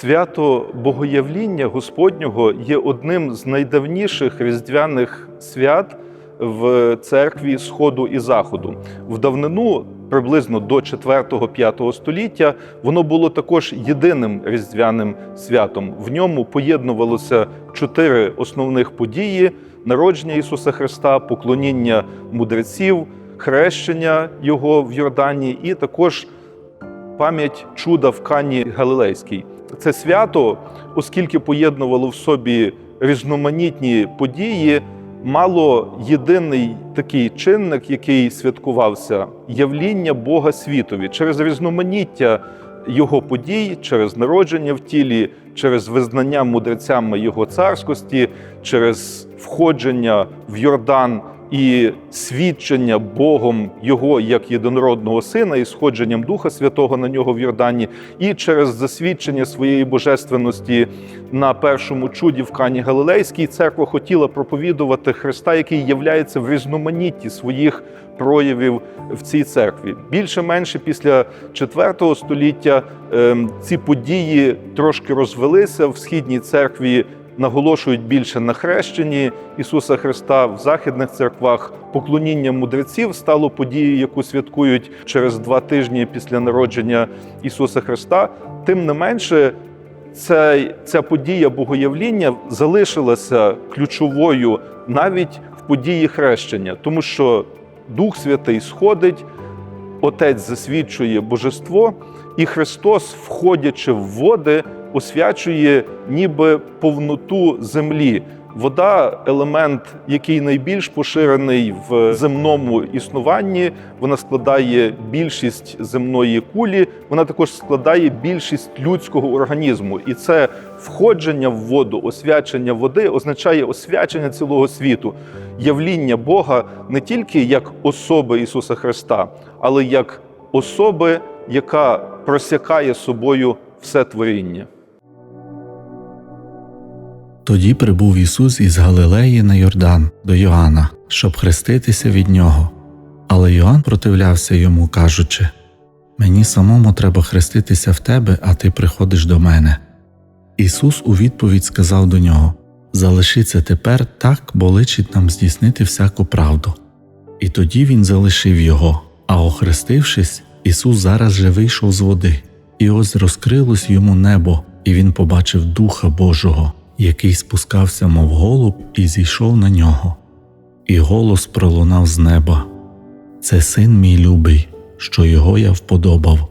Свято Богоявління Господнього є одним з найдавніших різдвяних свят в церкві Сходу і Заходу. В давнину, приблизно до 4-5 століття, воно було також єдиним різдвяним святом. В ньому поєднувалося чотири основних події: народження Ісуса Христа, поклоніння мудреців, хрещення Його в Йордані і також пам'ять чуда в Кані Галилейській. Це свято, оскільки поєднувало в собі різноманітні події, мало єдиний такий чинник, який святкувався явління Бога світові через різноманіття його подій, через народження в тілі, через визнання мудрецями його царськості, через входження в Йордан і свідчення Богом Його як єдинородного сина і сходженням Духа Святого на нього в Йордані, і через засвідчення своєї божественності на першому чуді в Кані Галилейській церква хотіла проповідувати Христа, який являється в різноманітті своїх проявів в цій церкві. Більше-менше після IV століття ем, ці події трошки розвелися в східній церкві наголошують більше на хрещенні Ісуса Христа в західних церквах. Поклоніння мудреців стало подією, яку святкують через два тижні після народження Ісуса Христа. Тим не менше, ця, ця подія богоявління залишилася ключовою навіть в події хрещення, тому що Дух Святий сходить, Отець засвідчує божество, і Христос, входячи в води, освячує ніби повноту землі. Вода елемент, який найбільш поширений в земному існуванні. Вона складає більшість земної кулі, вона також складає більшість людського організму. І це входження в воду, освячення води означає освячення цілого світу, явління Бога не тільки як особи Ісуса Христа, але як особи, яка просякає собою все творіння. Тоді прибув Ісус із Галилеї на Йордан до Йоанна, щоб хреститися від нього. Але Йоанн противлявся йому, кажучи Мені самому треба хреститися в тебе, а ти приходиш до мене. Ісус у відповідь сказав до нього Залиши це тепер так, бо личить нам здійснити всяку правду. І тоді він залишив його, а охрестившись, Ісус зараз же вийшов з води, і ось розкрилось йому небо, і він побачив Духа Божого, який спускався, мов голуб, і зійшов на нього. І голос пролунав з неба Це син мій любий, що його я вподобав.